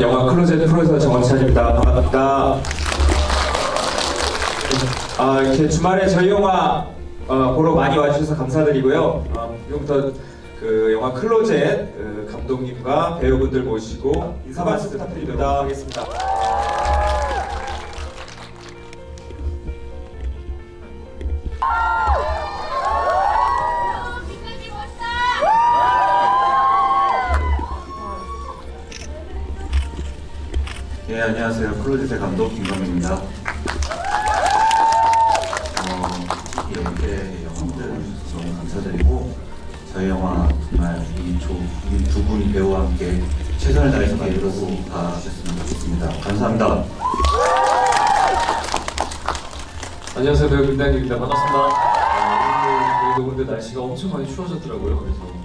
영화 클로젯 프로듀서 정원찬입니다. 반갑습니다. 아, 이렇게 주말에 저희 영화 어, 보러 많이 와주셔서 감사드리고요. 어, 지금부터 그 영화 클로젯 어, 감독님과 배우분들 모시고 인사 말씀 부탁드리도록 하겠습니다. 네, 안녕하세요. 클로젯의 감독 김광민입니다. 어, 이렇게 영화들 너무 감사드리고 저희 영화 정말 이두 분이 배우와 함께 최선을 다해서 만들어서 봐주셨으면 좋겠습니다. 감사합니다. 안녕하세요 배우 김단기입니다 반갑습니다 어, 오늘 근데 날씨가 엄청 많이 추워졌더라고요 그래서 어,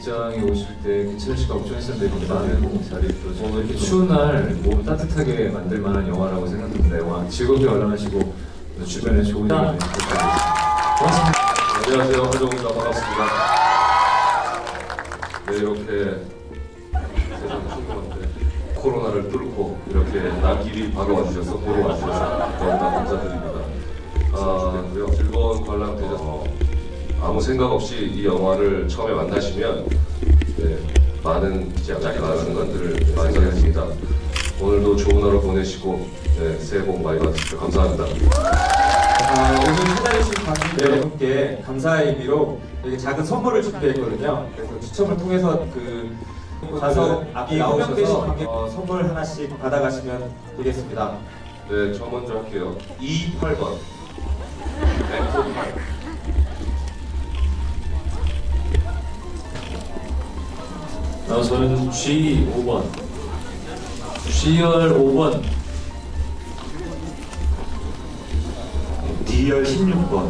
극장에 오실 때 괜찮으실까 걱정했었는데 일단은 잘 입혀서 어, 이렇게 추운 날 몸 따뜻하게 만들 만한 영화라고 생각합니다. 영화 즐겁게 관람하시고 주변에 좋은 일을 고맙습니다. 안녕하세요. 하정우입니다 반갑습니다. 네 이렇게 세상 충분한데 코로나를 뚫고 이렇게 날길이 바로 와주셔서 보러 와주셔서 너무나 감사드립니다. 아, 즐거운 관람 되셔서 아무 생각 없이 이 영화를 처음에 만나시면 네, 많은 많은 것들을 많이 하십니다. 오늘도 좋은 하루 보내시고 네, 새해 복 많이 받으십시오. 감사합니다. 아, 오늘 찾아주신 관객 여러분께 감사의 의미로 이렇게 작은 선물을 준비했거든요. 그래서 추첨을 통해서 그 좌석 앞에 나오셔서 어, 선물 하나씩 받아가시면 되겠습니다. 네, 저 먼저 할게요. 28번. 엑 소 8. 아, 저는 G5번. G열 5번. D열 16번.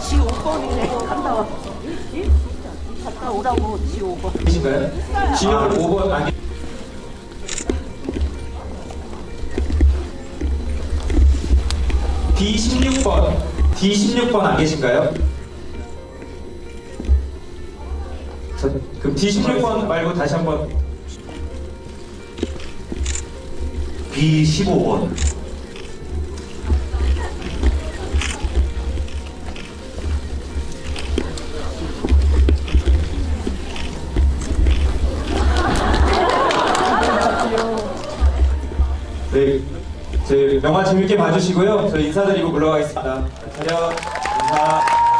G5번이네. 갔다 와. 예? 갔다 오라고 G5번. 계신가요? 지열 5번 아니 D16번 D16번 안 계신가요? 저, 그럼 D16번 말고 다시 한번 B15번. 네, 저희 영화 재밌게 봐주시고요. 저희 인사드리고 물러가겠습니다. 차렷 인사.